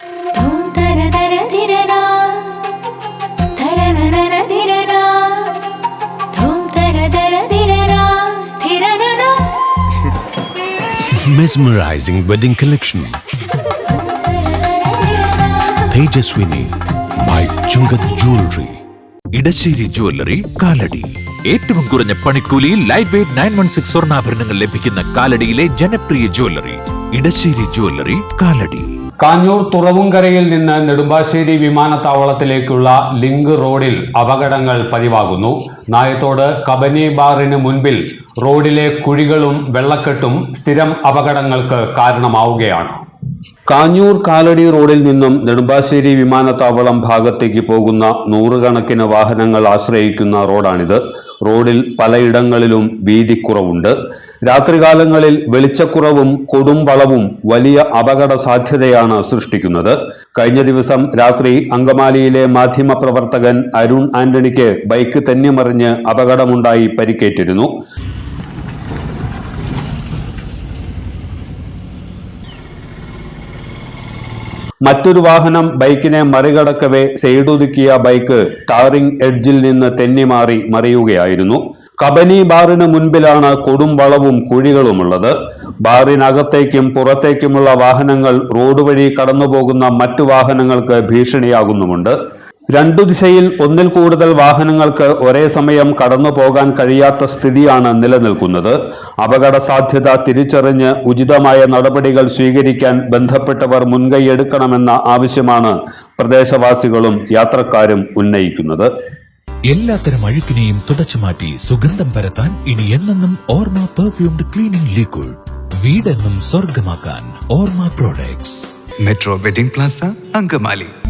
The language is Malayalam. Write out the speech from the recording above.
Mesmerizing wedding collection. Tejaswini by Chungat Jewelry. Edassery jewellery Kalady ഏറ്റവും കുറഞ്ഞ പണിക്കൂലിയിൽ light weight nine one six സ്വർണാഭരണങ്ങൾ ലഭിക്കുന്ന കാലടിയിലെ ജനപ്രിയ ജ്വല്ലറി ഇടശ്ശേരി ജ്വല്ലറി കാലടി കാഞ്ഞൂർ തുറവുംകരയിൽ നിന്ന് നെടുമ്പാശ്ശേരി വിമാനത്താവളത്തിലേക്കുള്ള ലിങ്ക് റോഡിൽ അപകടങ്ങൾ പതിവാകുന്നു. നായത്തോട് കബനി ബാറിന് മുൻപിൽ റോഡിലെ കുഴികളും വെള്ളക്കെട്ടും സ്ഥിരം അപകടങ്ങൾക്ക് കാരണമാവുകയാണ്. കാഞ്ഞൂർ കാലടി റോഡിൽ നിന്നും നെടുമ്പാശ്ശേരി വിമാനത്താവളം ഭാഗത്തേക്ക് പോകുന്ന നൂറുകണക്കിന് വാഹനങ്ങൾ ആശ്രയിക്കുന്ന റോഡാണിത്. റോഡിൽ പലയിടങ്ങളിലും വീതിക്കുറവുണ്ട്. രാത്രികാലങ്ങളിൽ വെളിച്ചക്കുറവും കൊടും വളവും വലിയ അപകട സാധ്യതയാണ് സൃഷ്ടിക്കുന്നത്. കഴിഞ്ഞ ദിവസം രാത്രി അങ്കമാലിയിലെ മാധ്യമപ്രവർത്തകൻ അരുൺ ആന്റണിക്ക് ബൈക്ക് തെന്നിമറിഞ്ഞ് അപകടമുണ്ടായി പരിക്കേറ്റിരുന്നു. മറ്റൊരു വാഹനം ബൈക്കിനെ മറികടക്കവേ സൈഡൊതുക്കിയ ബൈക്ക് ടാറിംഗ് എഡ്ജിൽ നിന്ന് തെന്നിമാറി മറിയുകയായിരുന്നു. കബനി ബാറിന് മുൻപിലാണ് കൊടും വളവും കുഴികളുമുള്ളത്. ബാറിനകത്തേക്കും പുറത്തേക്കുമുള്ള വാഹനങ്ങൾ റോഡ് വഴി കടന്നുപോകുന്ന മറ്റു വാഹനങ്ങൾക്ക് ഭീഷണിയാകുന്നുമുണ്ട്. രണ്ടു ദിശയിൽ ഒന്നിൽ കൂടുതൽ വാഹനങ്ങൾക്ക് ഒരേ സമയം കടന്നു പോകാൻ കഴിയാത്ത സ്ഥിതിയാണ് നിലനിൽക്കുന്നത്. അപകട സാധ്യത തിരിച്ചറിഞ്ഞ് ഉചിതമായ നടപടികൾ സ്വീകരിക്കാൻ ബന്ധപ്പെട്ടവർ മുൻകൈയെടുക്കണമെന്ന ആവശ്യമാണ് പ്രദേശവാസികളും യാത്രക്കാരും ഉന്നയിക്കുന്നത്. എല്ലാത്തരം അഴുക്കിനെയും തുടച്ചു മാറ്റി സുഗന്ധം പരത്താൻ ഇനി എന്നെന്നും ഓർമ്മ പെർഫ്യൂംഡ് ക്ലീനിംഗ് ലിക്വിഡ്. വീടെന്നും സ്വർഗമാക്കാൻ Orma products. Metro wedding plaza Angamaly.